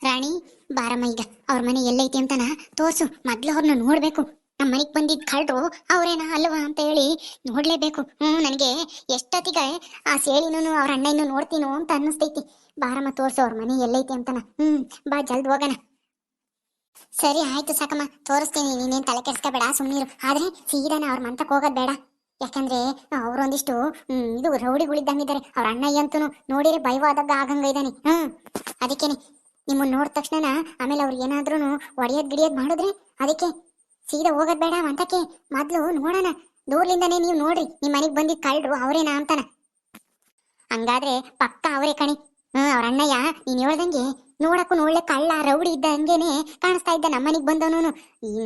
ರಾಣಿ, ಬಾರಮ್ಮ ಈಗ. ಅವ್ರ ಮನೆ ಎಲ್ಲೈತಿ ಅಂತನ ತೋರ್ಸು. ಮೊದ್ಲು ಅವ್ರನ್ನ ನೋಡ್ಬೇಕು. ನಮ್ಮ ಮನೆಗ್ ಬಂದಿದ್ ಕಳ್ರು ಅವ್ರೇನ ಅಲ್ವಾ ಅಂತ ಹೇಳಿ ನೋಡ್ಲೇಬೇಕು. ಹ್ಮ್ ನನಗೆ ಎಷ್ಟೊತ್ತಿಗೆ ಆ ಸೇಳಿನೂ ಅವ್ರ ಅಣ್ಣನೂ ನೋಡ್ತೀನೋ ಅಂತ ಅನ್ನಿಸ್ತೈತಿ. ಬಾರಮ್ಮ ತೋರ್ಸು, ಅವ್ರ ಮನೆ ಎಲ್ಲೈತಿ ಅಂತನ. ಹ್ಮ್ ಬಾ, ಜಲ್ದ್ ಹೋಗೋಣ. ಸರಿ, ಆಯ್ತು ಸಾಕಮ್ಮ. ತೋರಿಸ್ತೀನಿ, ನೀನೇನ್ ತಲೆ ಕೆಡ್ಸ್ಕೊಬೇಡ ಸುಮ್ಮನಿರು ಆದ್ರೆ ಸೀದಾನ ಅವ್ರ ಮಂತಕ್ ಹೋಗೋದ್ ಬೇಡ. ಯಾಕಂದ್ರೆ ಅವ್ರೊಂದಿಷ್ಟು ಹ್ಮ್ ಇದು ರೌಡಿಗಳಿದ್ದಂಗಿದ್ದಾರೆ ಅವ್ರ ಅಣ್ಣಯ್ಯ ಅಂತೂ ನೋಡಿರಿ ಭಯವಾದಾಗ ಆಗಂಗ ಇದ್ದಾನೆ ಹ್ಮ್ ಅದಕ್ಕೇನೆ. ನಿಮ್ಮನ್ನ ನೋಡಿದ ತಕ್ಷಣ ಆಮೇಲೆ ಅವ್ರು ಏನಾದ್ರೂ ಒಡೆಯೋದ್ ಗಿಡಿಯೋದ್ ಮಾಡಿದ್ರೆ ಅದಕ್ಕೆ ಸೀದಾ ಹೋಗೋದ್ ಬೇಡ ಅಂತಕ್ಕೆ ಮೊದ್ಲು ನೋಡೋಣ. ದೂರ್ಲಿಂದಾನೇ ನೀವು ನೋಡ್ರಿ, ನಿಮ್ ಮನೆಗ್ ಬಂದಿದ್ ಕಳ್ರು ಅವ್ರೇನಾ ಅಂತಾನ. ಹಂಗಾದ್ರೆ ಪಕ್ಕ ಅವರೇ ಕಣಿ. ಹ್ಮ್, ಅವ್ರ ಅಣ್ಣಯ್ಯ ನೀನ್ ಹೇಳ್ದಂಗೆ ನೋಡಕ್ಕೂ ಒಳ್ಳೆ ಕಳ್ಳ, ರೌಡಿ ಇದ್ದ ಹಂಗೇನೆ ಕಾಣಿಸ್ತಾ ಇದ್ದ ನಮ್ಮನಿಗೆ ಬಂದವನು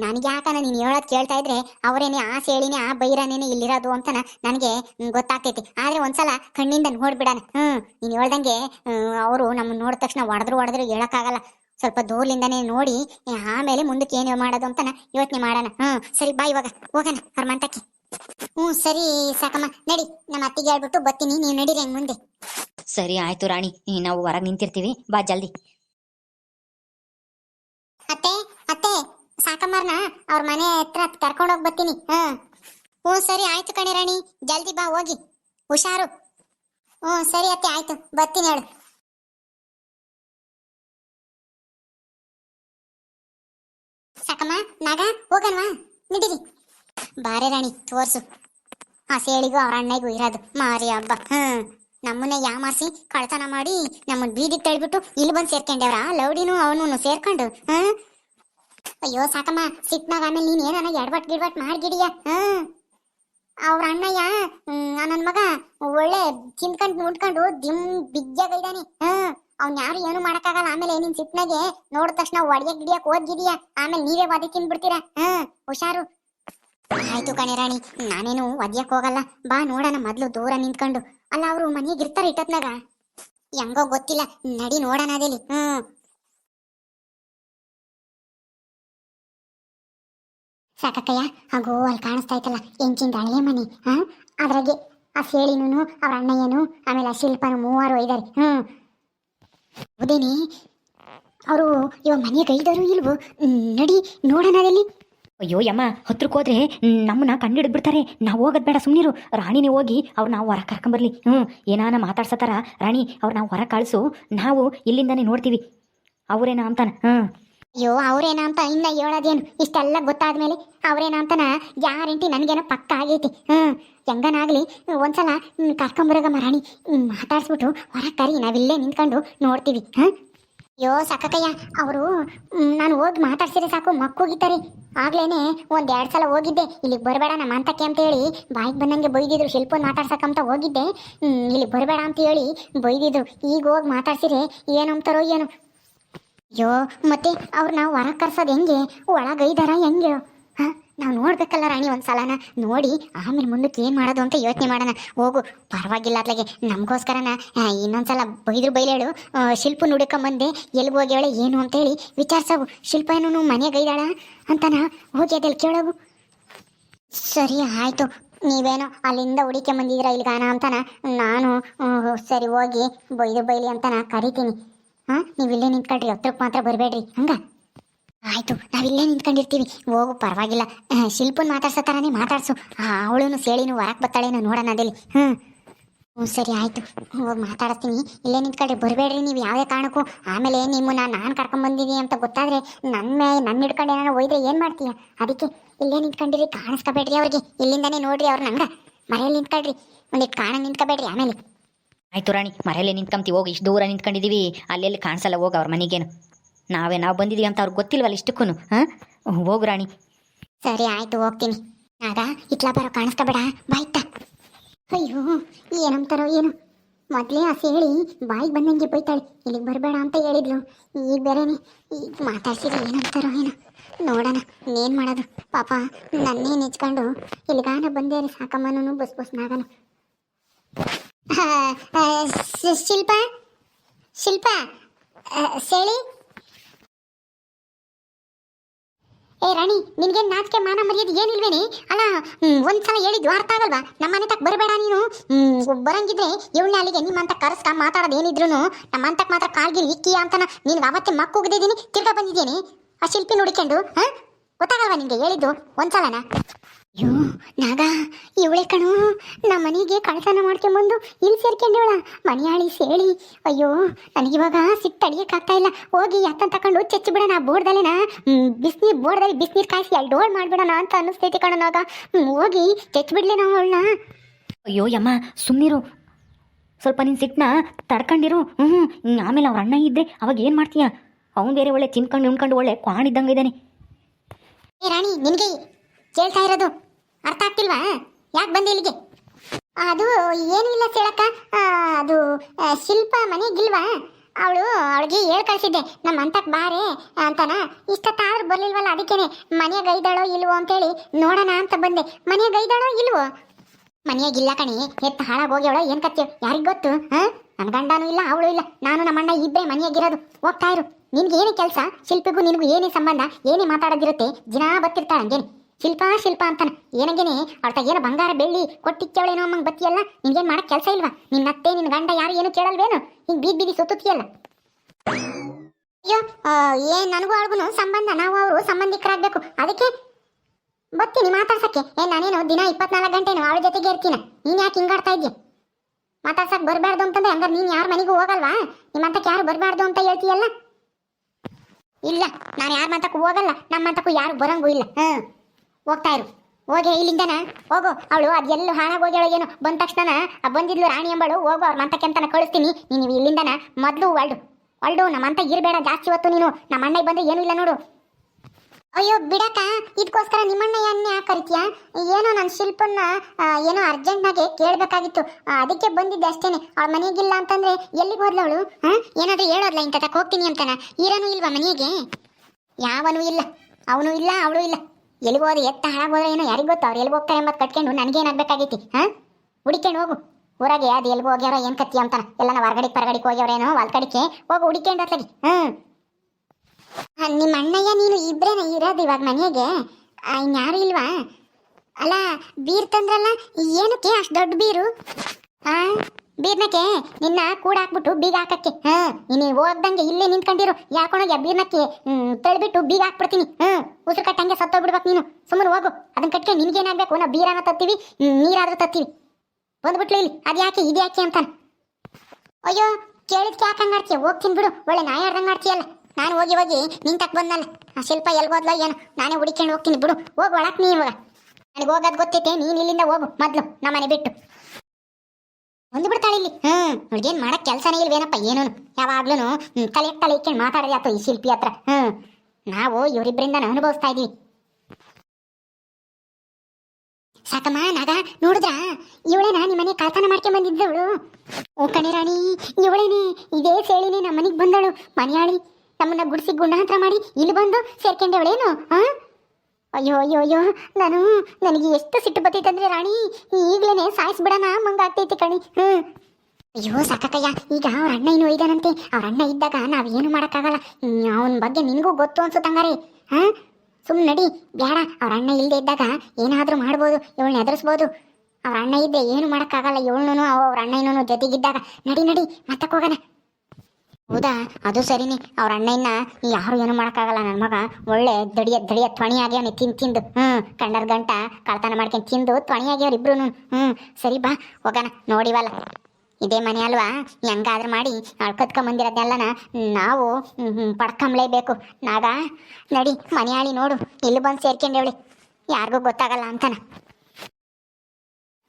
ನನಗೆ ಯಾಕನ ನೀನು ಹೇಳೋದು ಕೇಳ್ತಾ ಇದ್ರೆ ಅವರೇನೆ ಆ ಸೇಳಿನೇ ಆ ಬೈರನೇನೆ ಇಲ್ಲಿರೋದು ಅಂತನ ನನಗೆ ಗೊತ್ತಾಗ್ತೈತಿ. ಆದ್ರೆ ಒಂದ್ಸಲ ಕಣ್ಣಿಂದ ನೋಡ್ಬಿಡಾನೆ. ಹ್ಮ್, ನೀನು ಹೇಳ್ದಂಗೆ ಅವರು ನಮ್ಮನ್ನ ನೋಡಿದ ತಕ್ಷಣ ಹೊಡೆದ್ರು ಹೊಡೆದ್ರು ಹೇಳಕ್ಕಾಗಲ್ಲ. ಸ್ವಲ್ಪ ದೂರ್ಲಿಂದನೇ ನೋಡಿ ಆಮೇಲೆ ಮುಂದಕ್ಕೆ ಏನು ಮಾಡೋದು ಅಂತನ ಯೋಚನೆ ಮಾಡೋಣ. ಹ್ಮ್, ಸರಿ, ಬಾ ಇವಾಗ. ಹೋಗೋಣ ಅವ್ರ ಮಂತಕ್ಕೆ ಹ್ಞೂ, ಸರಿ, ಸಾಕಮ್ಮ. ನಡಿ, ನಮ್ಮ ಅತ್ತಿಗೆ ಹೇಳ್ಬಿಟ್ಟು ಬರ್ತೀನಿ. ನೀವು ನಡೀರಿ ಹಂಗ್ ಮುಂದೆ. ಸರಿ, ಆಯ್ತು ರಾಣಿ. ಈ ನಾವು ಹೊರಗೆ ನಿಂತಿರ್ತೀವಿ. ಬಾ ಜಲ್ದಿ ಅತ್ತೆ ಅತ್ತೆ ಸಾಕಮ್ಮರ್ನ ಅವ್ರ ಮನೆ ಹತ್ರ ಕರ್ಕೊಂಡೋಗಿ ಬರ್ತೀನಿ. ಹಾ. ಹ್ಞೂ, ಸರಿ, ಆಯ್ತು ಕಣೆ ರಾಣಿ. ಜಲ್ದಿ ಬಾ, ಹೋಗಿ. ಹುಷಾರು. ಹ್ಞೂ, ಸರಿ ಅತ್ತೆ, ಆಯ್ತು. ಬರ್ತೀನಿ ಹೇಳು. ಸಾಕಮ್ಮ, ನಾಗ? ಹೋಗನ್ವಾ ನಡೀರಿ. ಬಾರೆ ರಾಣಿ, ತೋರ್ಸು. ಆ ಸೇಳಿಗೂ ಅವ್ರ ಅಣ್ಣಗೂ ಇರೋದು. ಮಾರಿ ಹಬ್ಬ. ಹ್ಮ್ ನಮ್ಮನ್ನ ಯಾಮಾರ್ಸಿ ಕಳ್ತನ ಮಾಡಿ ನಮ್ಮನ್ನ ಬೀದಿಗೆ ತಳ್ಬಿಟ್ಟು ಇಲ್ಲಿ ಬಂದು ಸೇರ್ಕೊಂಡವ್ರ? ಲೌಡಿನೂ ಅವನು ಸೇರ್ಕೊಂಡು? ಹ್ಮ್ ಅಯ್ಯೋ, ಸಾಕಮ್ಮ, ಸಿಟ್ನಾಗ ಆಮೇಲೆ ನೀನ್ ಏನ ಎಡ್ಬಟ್ ಗಿಡ್ಬಟ್ ಮಾಡ್ಗಿಡಿಯ? ಹ್ಮ್ ಅವ್ರ ಅಣ್ಣಯ್ಯ ನನ್ನ ಮಗ ಒಳ್ಳೆ ತಿನ್ಕಂಡ್ ಮುಟ್ಕೊಂಡು ದಿಮ್ ಬಿಜ್ಜಾಗೈದಾನೆ ಹ್ಮ್ ಅವ್ನ ಯಾರು ಏನು ಮಾಡಕ್ಕಾಗಲ್ಲ. ಆಮೇಲೆ ನಿನ್ ಸಿಟ್ನಾಗೆ ನೋಡಿದ ತಕ್ಷಣ ಒಡೆಯ ಗಿಡಿಯಕ್ ಓದ್ಗಿದೀಯ? ಆಮೇಲೆ ನೀವೇ ಒದಿ ತಿನ್ಬಿಡ್ತೀರಾ ಹ್ಮ್ ಹುಷಾರು. ಆಯ್ತು ಕಣೆ ರಾಣಿ, ನಾನೇನು ಒದ್ಯಕ್ ಹೋಗಲ್ಲ. ಬಾ ನೋಡೋಣ ಮೊದ್ಲು ದೂರ ನಿಂತ್ಕೊಂಡು. ಅಲ್ಲ, ಅವರು ಮನೆಗೆ ಇರ್ತಾರ ಇಟ್ಟತ್ನಾಗ? ಹೆಂಗೋ ಗೊತ್ತಿಲ್ಲ. ನಡಿ ನೋಡೋಣ ಅದೇಲಿ. ಹ್ಮ್. ಸಾಕಕ್ಕಯ್ಯ? ಹಾಗೋ ಅಲ್ಲಿ ಕಾಣಿಸ್ತಾ ಐತಲ್ಲ ಎಂಚಿಂದ ಹಳೆಯ ಮನೆ ಹಾ ಅದ್ರಾಗೆ ಆ ಸೇಳಿನೂ ಅವ್ರ ಅಣ್ಣಯ್ಯನು, ಆಮೇಲೆ ಆ ಶಿಲ್ಪನು ಮೂವರು ಇದಾರೆ ಹ್ಮ್. ಹೌದೇನೆ? ಅವರು ಇವಾಗ ಮನೆ ಕೈದವರು ಇಲ್ವೋ? ನಡಿ, ನೋಡೋಣ ಅದಲ್ಲಿ. ಅಯ್ಯೋ, ಯಮ್ಮ ಹತ್ರಕ್ಕೆ ಹೋದ್ರೆ ನಮ್ಮನ್ನ ಕಂಡಿಡಿದ್ ಬಿಡ್ತಾರೆ. ನಾವು ಹೋಗೋದ್ ಬೇಡ ಸುಮ್ಮನಿರು ರಾಣಿನೇ ಹೋಗಿ ಅವ್ರು ನಾವು ಹೊರ ಕರ್ಕೊಂಬರ್ಲಿ ಹ್ಞೂ ಏನಾನ ಮಾತಾಡ್ಸತ್ತಾರ, ರಾಣಿ, ಅವ್ರು ನಾವು ಹೊರ ಕಳಿಸು, ನಾವು ಇಲ್ಲಿಂದಾನೇ ನೋಡ್ತೀವಿ. ಅವರೇನ ಅಂತಾನೆ? ಹ್ಞೂ ಅಯ್ಯೋ ಅವ್ರೇನ ಅಂತ ಇನ್ನ ಹೇಳೋದೇನು? ಇಷ್ಟೆಲ್ಲ ಗೊತ್ತಾದ್ಮೇಲೆ ಅವ್ರೇನ ಅಂತನ ಗ್ಯಾರಂಟಿ ನನಗೇನೋ ಪಕ್ಕ ಆಗೈತಿ. ಹ್ಮ್ ಹೆಂಗನಾಗ್ಲಿ ಒಂದ್ಸಲ ಕರ್ಕೊಂಬರಗ ಮರಾಣಿ ಮಾತಾಡ್ಸ್ಬಿಟ್ಟು ಹೊರಗೆ ಕರಿ ನಾವಿಲ್ಲೇ ನಿಂತ್ಕೊಂಡು ನೋಡ್ತೀವಿ. ಹಾ ಅಯ್ಯೋ ಸಾಕಕ್ಕಯ್ಯ ಅವರು ನಾನು ಹೋಗಿ ಮಾತಾಡ್ಸಿದ್ರೆ ಸಾಕು ಮಕ್ಕೋಗಿದ್ದಾರೆ ಆಗ್ಲೇನೆ ಒಂದ್ ಎರಡ್ ಸಲ ಹೋಗಿದ್ದೆ. ಇಲ್ಲಿಗೆ ಬರಬೇಡ ನಮ್ಮ ಅಂತಕ್ಕೆ ಅಂತ ಹೇಳಿ ಬಾಯಿಗೆ ಬಂದಂಗೆ ಬೈದಿದ್ರು. ಶಿಲ್ಪನ್ ಮಾತಾಡ್ಸಕ್ಕಂತ ಹೋಗಿದ್ದೆ. ಹ್ಮ್, ಇಲ್ಲಿಗೆ ಬರಬೇಡ ಅಂತ ಹೇಳಿ ಬೈದಿದ್ರು. ಈಗ ಹೋಗಿ ಮಾತಾಡ್ಸಿದ್ರೆ ಏನಂತಾರೋ ಏನು. ಅಯ್ಯೋ, ಮತ್ತೆ ಅವ್ರು ನಾವು ಹೊರಗೆ ಕರ್ಸೋದು ಹೆಂಗೆ? ಒಳಗೈದಾರ ಹೆಂಗೆ? ಹಾ, ನಾವು ನೋಡ್ಬೇಕಲ್ಲ ರಾಣಿ ಒಂದ್ಸಲನ. ನೋಡಿ, ಆಮೇಲೆ ಮುಂದಕ್ಕೆ ಏನು ಮಾಡೋದು ಅಂತ ಯೋಚನೆ ಮಾಡೋಣ. ಹೋಗು, ಪರವಾಗಿಲ್ಲ ಅತ್ಲಾಗೆ ನಮಗೋಸ್ಕರನ ಇನ್ನೊಂದ್ಸಲ ಬೈದ್ರು ಬೈಲೇಳು ಶಿಲ್ಪ ನುಡ್ಕೊಂಬಂದೆ ಎಲ್ಲಿಗೆ ಹೋಗಿ ಹೇಳಿ ಏನು ಅಂತೇಳಿ ವಿಚಾರಿಸವು ಶಿಲ್ಪ ಏನು ಮನೆಗೈದಾಳ ಅಂತನ? ಹೋಗಿ ಅದೆಲ್ಲಿ ಕೇಳೋವು ಸರಿ, ಆಯ್ತು. ನೀವೇನೋ ಅಲ್ಲಿಂದ ಹುಡಿಕೊಂಬಂದಿದ್ರ ಇಲ್ಗಾನ ಅಂತನ? ನಾನು ಸರಿ, ಹೋಗಿ ಬೈದು ಬೈಲಿ ಅಂತನ ಕರಿತೀನಿ. ನೀವು ಇಲ್ಲೇ ನಿಂತ್ಕೊಳ್ರಿ ಹತ್ರಕ್ಕೆ ಮಾತ್ರ ಬರಬೇಡ್ರಿ. ಹಂಗ? ಆಯ್ತು ನಾವಿಲ್ಲೇ ನಿಂತ್ಕೊಂಡಿರ್ತೀವಿ. ಹೋಗು, ಪರವಾಗಿಲ್ಲ. ಶಿಲ್ಪನ್ ಮಾತಾಡ್ಸೋ ಥರನೇ ಮಾತಾಡ್ಸು. ಅವಳು ಸೇಳಿನ ಹೊರಕ್ಕೆ ಬರ್ತಾಳೇನೋ ನೋಡೋಣ ಅದಲ್ಲಿ. ಹ್ಞೂ ಹ್ಞೂ ಸರಿ, ಆಯ್ತು. ಹೋಗಿ ಮಾತಾಡ್ತೀನಿ. ಇಲ್ಲೇ ನಿಂತ್ಕೊಳ್ರಿ ಬರಬೇಡ್ರಿ ನೀವು ಯಾವುದೇ ಕಾರಣಕ್ಕೂ. ಆಮೇಲೆ ನಿಮ್ಮನ್ನ ನಾನು ಕರ್ಕೊಂಬಂದಿದ್ದೀನಿ ಅಂತ ಗೊತ್ತಾದ್ರೆ ನನ್ನ ನನ್ನ ಹಿಡ್ಕೊಂಡು ಏನಾರು ಒಯ್ದ್ರೆ ಏನು ಮಾಡ್ತೀಯ? ಅದಕ್ಕೆ ಇಲ್ಲೇ ನಿಂತ್ಕೊಂಡಿರಿ, ಕಾಣಿಸ್ಕೋಬೇಡ್ರಿ ಅವ್ರಿಗೆ. ಇಲ್ಲಿಂದನೇ ನೋಡ್ರಿ ಅವ್ರು ನಂಗೆ. ಮನೆಯಲ್ಲಿ ನಿಂತ್ಕೊಳ್ರಿ ಒಂದಿಟ್ಟು ಕಾಣ ನಿಂತ್ಕೋಬೇಡ್ರಿ ಆಮೇಲೆ. ಆಯ್ತು ರಾಣಿ ಮರೆಯಲ್ಲೇ ನಿಂತ್ಕೊಂತೀವಿ, ಹೋಗಿ ಇಷ್ಟು ದೂರ ನಿಂತ್ಕೊಂಡಿದ್ದೀವಿ ಅಲ್ಲೆಲ್ಲಿ ಕಾಣಿಸಲ್ಲ, ಹೋಗಿ ಅವ್ರ ಮನೆಗೇನು. ನಾವೇ ನಾವು ಬಂದಿದ್ದೀವಿ ಅಂತ ಅವ್ರಿಗೆ ಗೊತ್ತಿಲ್ವಲ್ಲ ಇಷ್ಟಕ್ಕೂ ಹಾಂ? ಹೋಗು ರಾಣಿ. ಸರಿ ಆಯ್ತು, ಹೋಗ್ತೀನಿ. ಆಗ ಇಟ್ಲಾ ಬರೋ ಕಾಣಿಸ್ಕೋಬೇಡ ಬಾಯ್ತ ಅಯ್ಯೋ ಏನಂತಾರೋ ಏನು. ಮೊದಲೇ ಆ ಹೇಳಿ ಬಾಯಿಗೆ ಬಂದಂಗೆ ಬೈತಾಳೆ. ಇಲ್ಲಿಗೆ ಬರಬೇಡ ಅಂತ ಹೇಳಿದ್ಲು. ಈಗ ಬೇರೆನೆ. ಈಗ ಮಾತಾಡ್ಸಿದ್ರೆ ಏನಂತಾರೋ ಏನೋ. ನೋಡೋಣ, ಇನ್ನೇನು ಮಾಡೋದು. ಪಾಪ ನನ್ನೇ ನೆಚ್ಕೊಂಡು ಇಲ್ಲಿಗಾನ ಬಂದೇ ಸಾಕಮ್ಮನೂ ಬಸ್ ಬಸ್ ನಾಗನು. ಶಿಲ್ಪ? ಶಿಲ್ಪ? ಸೇಳಿ ಏ, ರಾಣಿ, ನಿನ್ಗೆ ನಾಚಿಕೆ ಮಾನ ಮರ್ಯಾದೆ ಏನಿಲ್ವೇನಿ ಅಲ್ಲ ಒಂದ್ಸಲ ಹೇಳಿದ್ದು ಅರ್ಥ ಆಗಲ್ವಾ? ನಮ್ಮನೆ ತಕ್ಕ ಬರಬೇಡ ನೀನು. ಬರಂಗಿದ್ರೆ ಇವಳನ್ನ ಅಲ್ಲಿಗೆ ನಿಮ್ಮಂತ ಕರೆಸ್ಕ ಮಾತಾಡೋದು ಏನಿದ್ರು ನಮ್ಮಂತಕ್ ಮಾತ್ರ ಕಾಲ್ಗಿಲ್ ಇಕ್ಕಿ ಅಂತನ ನಿನ್ಗೆ ಮಕ್ಕ ಮಕ್ಕೋಗದಿದ್ದೀನಿ ತಿರ್ಗಾ ಬಂದಿದ್ದೀನಿ. ಆ ಶಿಲ್ಪಿ ನೋಡಿಕೊಂಡು, ಹಾ? ಗೊತ್ತಾಗಲ್ವಾ ನಿನ್ಗೆ ಹೇಳಿದ್ದು ಒಂದ್ಸಲನ? ಅಯ್ಯೋ ನಾಗ ಇವಳೆ ಕಣು ನಮ್ಮ ಮನೆಗೆ ಕಳ್ತನ ಮಾಡ್ಕೊಂಬಂದು ಇಲ್ಲಿ ಸೇರ್ಕೊಂಡವಳ? ಮನೆಯಾಳಿ ಸೇಳಿ ಅಯ್ಯೋ ನನಗಿವಾಗ ಸಿಟ್ಟು ತಡಿಯೋಕ್ಕಾಗ್ತಾ ಇಲ್ಲ. ಹೋಗಿ ಎತ್ತನ್ ತಕೊಂಡು ಚಚ್ಚಿ ಬಿಡೋಣ ಬೋರ್ಡಲ್ಲೇನ? ಬಿಸಿನೀರು ಬೋರ್ಡಲ್ಲಿ ಬಿಸಿನೀರು ಕಾಯಿಸಿ ಅಲ್ಲಿ ಡೋಲ್ ಮಾಡಿಬಿಡೋಣ ಅಂತ ಅನ್ನಿಸ್ತೈತಿ ಕಣ ನಾಗ. ಹೋಗಿ ಚಚ್ಚಿ ಬಿಡ್ಲಿ ನಾವು ಅವಳನ್ನ? ಅಯ್ಯೋ ಯಮ್ಮ ಸುಮ್ಮನಿರು ಸ್ವಲ್ಪ ನಿನ್ನ ಸಿಟ್ಟನ್ನ ತಡ್ಕೊಂಡಿರು. ಹ್ಞೂ ಹ್ಞೂ ಆಮೇಲೆ ಅವ್ರ ಅಣ್ಣ ಇದ್ದೆ ಅವಾಗ ಏನು ಮಾಡ್ತೀಯ? ಅವನು ಬೇರೆ ಒಳ್ಳೆ ತಿನ್ಕೊಂಡು ಉಣ್ಕೊಂಡು ಒಳ್ಳೆ ಕ್ವಾಣಿದ್ದಂಗೆ ಇದ್ದಾನೆ. ಏ ರಾಣಿ ನಿನಗೆ ಕೇಳ್ತಾ ಇರೋದು. ಅರ್ಥ ಆಗ್ತಿಲ್ವಾ? ಯಾಕೆ ಬಂದೆ ಇಲ್ಲಿಗೆ? ಅದು ಏನೂ ಇಲ್ಲ ಸೇಳಕ್ಕ. ಅದು ಶಿಲ್ಪ ಮನೆಗಿಲ್ವಾ? ಅವಳು ಅವಳಿಗೆ ಹೇಳ್ ಕಳ್ಸಿದ್ದೆ. ನಮ್ಮ ಅಂತಕ್ ಬಾರೆ ಅಂತಾನ. ಇಷ್ಟೊತ್ತಾದ್ರೂ ಬರ್ಲಿಲ್ವಲ್ಲ ಅದಕ್ಕೇನೆ. ಮನೆಯಾಗ ಐದಾಳೋ ಇಲ್ವೋ ಅಂತೇಳಿ ನೋಡೋಣ ಅಂತ ಬಂದೆ. ಮನೆಯ ಐದಾಳೋ ಇಲ್ವೋ? ಮನೆಯಾಗಿಲ್ಲ ಕಣಿ. ಎತ್ತ ಹಾಳಾಗಿ ಹೋಗ್ಯವಳ ಏನ್ ಕತ್ತೆ ಯಾರಿಗ್ ಗೊತ್ತು? ಹಾ? ನನ್ನ ಗಂಡನೂ ಇಲ್ಲ, ಅವಳು ಇಲ್ಲ. ನಾನು ನಮ್ಮಣ್ಣ ಇಬ್ಬರೇ ಮನೆಯಾಗಿರೋದು ಹೋಗ್ತಾ ಇರು. ನಿನ್ಗೆ ಏನೇ ಕೆಲಸ? ಶಿಲ್ಪಿಗೂ ನಿನಗೂ ಏನೇ ಸಂಬಂಧ? ಏನೇ ಮಾತಾಡೋದಿರುತ್ತೆ? ದಿನಾ ಬತ್ತಿರ್ತಾಳ ಹಂಗೇನೆ. ಶಿಲ್ಪ ಶಿಲ್ಪ ಅಂತಾನೆ. ಏನಂಗೇನೆ? ಅವಳ ಏನೋ ಬಂಗಾರ ಬೆಳ್ಳಿ ಕೊಟ್ಟಿಚ್ಚವಳೇನೋ ಅಮ್ಮಂಗೆ ಬತ್ತಿಯಲ್ಲ, ನಿನ್ಗೇನು ಮಾಡಕ್ಕೆ ಕೆಲಸ ಇಲ್ವಾ? ನಿನ್ನ ಅತ್ತೆ ನಿನ್ನ ಗಂಡ ಯಾರು ಏನು ಕೇಳಲ್ವೇನು? ಹಿಂಗೆ ಬೀದಿ ಬೀದಿ ಸುತ್ತುತ್ತೀಯಲ್ಲ. ಅಯ್ಯೋ ಏನ್ ನನಗೂ ಅವಳಿಗೂ ಸಂಬಂಧ? ನಾವು ಅವರು ಸಂಬಂಧಿಕರಾಗಬೇಕು. ಅದಕ್ಕೆ ಬತ್ತೀನಿ ಮಾತಾಡ್ಸಕ್ಕೆ. ಏ, ನಾನೇನು ದಿನ ಇಪ್ಪತ್ನಾಲ್ಕು ಗಂಟೆನು ಅವಳ ಜೊತೆಗೆ ಇರ್ತೀನಿ? ನೀನ್ ಯಾಕೆ ಹಿಂಗಾಡ್ತಾ ಇದ್ಯ ಮಾತಾಡ್ಸಕ್ಕೆ ಬರಬಾರ್ದು ಅಂತಂದ್ರೆ ಹಂಗಾರೆ ನೀನ್ ಯಾರ ಮನೆಗೂ ಹೋಗಲ್ವಾ? ನಿಮ್ಮಂತಕ್ಕೆ ಯಾರು ಬರಬಾರ್ದು ಅಂತ ಹೇಳ್ತೀಯಲ್ಲ? ಇಲ್ಲ, ನಾನು ಯಾರ ಮಂತಕ್ಕೂ ಹೋಗಲ್ಲ. ನಮ್ಮ ಮತಕ್ಕೂ ಯಾರು ಬರಂಗೂ ಇಲ್ಲ. ಹ್ಮ್. ಹೋಗ್ತಾ ಇರು. ಹೋಗಿ ಇಲ್ಲಿಂದನ ಹೋಗು. ಅವಳು ಅದೆಲ್ಲೂ ಎಲ್ಲೂ ಏನು. ಬಂದ ತಕ್ಷಣ ಆ ಬಂದಿದ್ಲು ರಾಣಿ ಎಂಬಳು ಹೋಗು ಅವ್ರ ಮಂತಕ್ಕೆ ಅಂತಾನ ಕಳಿಸ್ತೀನಿ. ನೀನು ಇಲ್ಲಿಂದನ ಮೊದಲು ಒಳ್ಡು ಒಳ್ಡು ನಮ್ಮಂತ ಇರಬೇಡ ಜಾಸ್ತಿ ಹೊತ್ತು ನೀನು. ನಮ್ಮ ಅಣ್ಣಗೆ ಬಂದ್ರೆ ಏನೂ ಇಲ್ಲ ನೋಡು. ಅಯ್ಯೋ ಬಿಡಕ ಇದಕ್ಕೋಸ್ಕರ ನಿಮ್ಮಣ್ಣ ಯಾಕೆ ಕರಿತೀಯ ಏನೋ ನನ್ನ ಶಿಲ್ಪನ್ನ ಏನೋ ಅರ್ಜೆಂಟ್ನಾಗೆ ಕೇಳಬೇಕಾಗಿತ್ತು. ಅದಕ್ಕೆ ಬಂದಿದ್ದೆ ಅಷ್ಟೇನೆ. ಅವಳ ಮನೆಗಿಲ್ಲ ಅಂತಂದ್ರೆ ಎಲ್ಲಿಗೆ ಹೋದ್ಲು ಅವಳು ಏನಾದ್ರೂ ಹೇಳೋದ್ಲ ಇಂಥ ಹೋಗ್ತೀನಿ ಅಂತಾನ? ಇರೋನು ಇಲ್ವಾ ಮನೆಗೆ? ಯಾವನೂ ಇಲ್ಲ. ಅವನು ಇಲ್ಲ, ಅವಳು ಇಲ್ಲ. ಎಲ್ಲಿಗೆ ಹೋದ್ರೆ ಎತ್ತ ಹಾಳಾಗೋದ್ರೆ ಏನೋ ಯಾರಿಗ್ ಗೊತ್ತು? ಅವ್ರು ಎಲ್ಲಿ ಹೋಗ್ತಾರೆ ಎಂಬತ್ತು ಕಟ್ಕೊಂಡು ನನಗೇನಾಗಬೇಕಾಗೈತಿ, ಹಾ? ಹುಡಿಕೊಂಡು ಹೋಗು. ಊರಾಗೆ ಅದು ಎಲ್ಲಿ ಹೋಗ್ಯಾರೋ ಏನು ಕತ್ತಿ ಅಂತಾನ? ಎಲ್ಲ ನಾವು ಹೊರಗಡೆ ಪರಗಡಿಗೆ ಹೋಗ್ಯಾವ್ರೇನೋ ಹೊಲ್ ಕಡಿಕೆ ಹೋಗು, ಹುಡಿಕೊಂಡು ಅತ್ಲಾಗಿ ಹ್ಞೂ ನಿಮ್ಮ ಅಣ್ಣಯ್ಯ ನೀನು ಇಬ್ರೇನೆ ಇರೋದು ಇವಾಗ ಮನೆಗೆ? ಇನ್ಯಾರು ಇಲ್ವಾ? ಅಲ್ಲ, ಬೀರ್ ತಂದ್ರಲ್ಲ ಏನಕ್ಕೆ ಅಷ್ಟು ದೊಡ್ಡ ಬೀರು? ಆ? ಬೀರ್ನಕ್ಕೆ ನಿನ್ನ ಕೂಡ ಹಾಕ್ಬಿಟ್ಟು ಬೀಗ ಹಾಕಕ್ಕೆ. ಹಾ, ನೀನು ಹೋಗ್ದಂಗೆ ಇಲ್ಲೇ ನಿಂತ್ಕೊಂಡಿರು. ಯಾಕೊಂಡೋಗಿ ಆ ಬೀರ್ನಕ್ಕೆ? ಹ್ಮ್, ತಳ್ಬಿಟ್ಟು ಬೀಗ ಹಾಕ್ಬಿಡ್ತೀನಿ. ಹ್ಮ್ ಉಸಿರು ಕಟ್ಟಂಗೆ ಸತ್ತೋಗ್ಬಿಡ್ಬೇಕು ನೀನು. ಸುಮ್ಮನೆ ಹೋಗು. ಅದನ್ನ ಕಟ್ಕೆ ನಿನ್ಗೇನಾಗ್ಬೇಕು? ನಾವು ಬೀರನ ತತ್ತೀವಿ ನೀರಾದ್ರೂ ತತ್ತೀವಿ. ಬಂದ್ಬಿಟ್ಲು ಇಲ್ಲಿ. ಅದು ಯಾಕೆ ಇದು ಯಾಕೆ ಅಯ್ಯೋ, ಕೇಳಿದ್ಕೆ ಯಾಕೆ ಹಂಗಾಡ್ತೀಯ ಹೋಗ್ತೀನಿ ಬಿಡು. ಒಳ್ಳೆ ನಾಯಿ ಆಡ್ದಂಗೆ ನಾನು ಹೋಗಿ ಹೋಗಿ ನಿಂತಕ್ಕೆ ತಕ್ ಬಂದಲ್ಲ. ಆ ಶಿಲ್ಪ ಎಲ್ಗೋದ್ಲ ಏನು. ನಾನೇ ಹುಡುಕೊಂಡು ಹೋಗ್ತೀನಿ ಬಿಡು. ಹೋಗ್ ಒಳಕ್ ನೀ ಇವಾಗ ನನಗೆ ಹೋಗೋದು ಗೊತ್ತೈತೆ. ನೀನು ಇಲ್ಲಿಂದ ಹೋಗು. ಮೊದ್ಲು, ನಮ್ಮನೆ ಬಿಟ್ಟು. ಬಂದು ಬಿಡ್ತಾಳೆ ಇಲ್ಲಿ. ಹ್ಮ್ ಅವ್ಳಿಗೇನ್ ಮಾಡಕ್ ಕೆಲಸನೇ ಇಲ್ವೇನಪ್ಪ ಏನೂ ಯಾವಾಗ್ಲೂ ತಲೆ ತಲೆ ಇಕ್ಕೊಂಡು ಮಾತಾಡದೆ ಆತು ಈ ಶಿಲ್ಪಿ ಹತ್ರ. ಹ್ಮ್, ನಾವು ಇವರಿಬ್ಬರಿಂದ ಅನುಭವಿಸ್ತಾ ಇದೀವಿ. ಸಾಕಮ್ಮ, ನಾಗ, ನೋಡಿದ್ರ? ಇವಳೇನ ನಿಮ್ಮನೆ ಕಾತನ ಮಾಡ್ಕೊಂಡ್ ಬಂದಿದ್ದವಳು? ಓ ಕಣೆ ರಾಣಿ, ಇವಳೇನೆ? ಇದೇ ಸೇಳಿನೇ ನಮ್ಮ ಬಂದಳು. ಮನೆಯಾಳಿ, ನಮ್ಮನ್ನ ಗುಡಿಸಿ ಗುಂಡಾಂತರ ಮಾಡಿ ಇಲ್ಲಿ ಬಂದು ಸೇರ್ಕೊಂಡವಳೇನು? ಹಾ? ಅಯ್ಯೋ ಅಯ್ಯೋ ಅಯ್ಯೋ, ನಾನು ನನಗೆ ಎಷ್ಟು ಸಿಟ್ಟು ಬತ್ತೈತಂದ್ರೆ ರಾಣಿ, ಈಗ್ಲೇನೆ ಸಾಯಿಸ್ಬಿಡಣ ಮಂಗಾಗ್ತೈತಿ ಕಣಿ. ಹ್ಮ್. ಅಯ್ಯೋ, ಸಾಕಕ್ಕಯ್ಯ, ಈಗ ಅವ್ರ ಅಣ್ಣ ಇನ್ನು ಒಯ್ದಾನಂತೆ. ಅವ್ರ ಅಣ್ಣ ಇದ್ದಾಗ ನಾವೇನು ಮಾಡೋಕ್ಕಾಗಲ್ಲ. ಅವನ ಬಗ್ಗೆ ನಿನಗೂ ಗೊತ್ತು ಅನ್ಸುತ್ತಂಗಾರೆ ಹಾ? ಸುಮ್ಮನೆ ನಡಿ, ಬೇಡ, ಅವ್ರ ಅಣ್ಣ ಇಲ್ಲದೆ ಇದ್ದಾಗ ಏನಾದರೂ ಮಾಡ್ಬೋದು ಇವಳನ್ನ ಎದುರಿಸ್ಬೋದು. ಅವ್ರ ಅಣ್ಣ ಇದ್ದೆ ಏನು ಮಾಡೋಕ್ಕಾಗಲ್ಲ ಇವಳನ್ನೂ ಅವ್ರ ಅಣ್ಣ ಇನ್ನೂ ಜೊತೆಗಿದ್ದಾಗ. ನಡಿ ನಡಿ ಮತ್ತಕ್ಕೆ ಹೋಗೋಣ. ಹೌದಾ? ಅದು ಸರಿನಿ. ಅವ್ರ ಅಣ್ಣಯ್ಯನ ಯಾರು ಏನು ಮಾಡೋಕ್ಕಾಗಲ್ಲ. ನನ್ನ ಮಗ ಒಳ್ಳೆ ದಡಿಯ ದಡಿಯ ತ್ವಣಿಯಾಗ್ಯವನೆ ತಿಂದು ತಿಂದು. ಹ್ಞೂ ಕಂಡರ್ ಗಂಟ ಕಳ್ತನ ಮಾಡ್ಕೊಂಡು ತಿಂದು ತ್ವಣಿಯಾಗ್ಯವ್ರು ಇಬ್ರು ಹ್ಞೂ ಸರಿ ಬಾ, ಹೋಗೋಣ. ನೋಡಿವಲ್ಲ. ಇದೇ ಮನೆ ಅಲ್ವಾ? ಹೆಂಗಾದ್ರೂ ಮಾಡಿ ಅಳ್ಕತ್ಕೊಂಬಂದಿರೋದನ್ನೆಲ್ಲನ ನಾವು ಪಡ್ಕೊಂಬ್ಲೇಬೇಕು. ನಾಗ ನಡಿ ಮನೆಯಾಳಿ ನೋಡು. ಇಲ್ಲಿ ಬಂದು ಸೇರ್ಕೊಂಡೇವಳಿ ಯಾರಿಗೂ ಗೊತ್ತಾಗಲ್ಲ ಅಂತಾನ.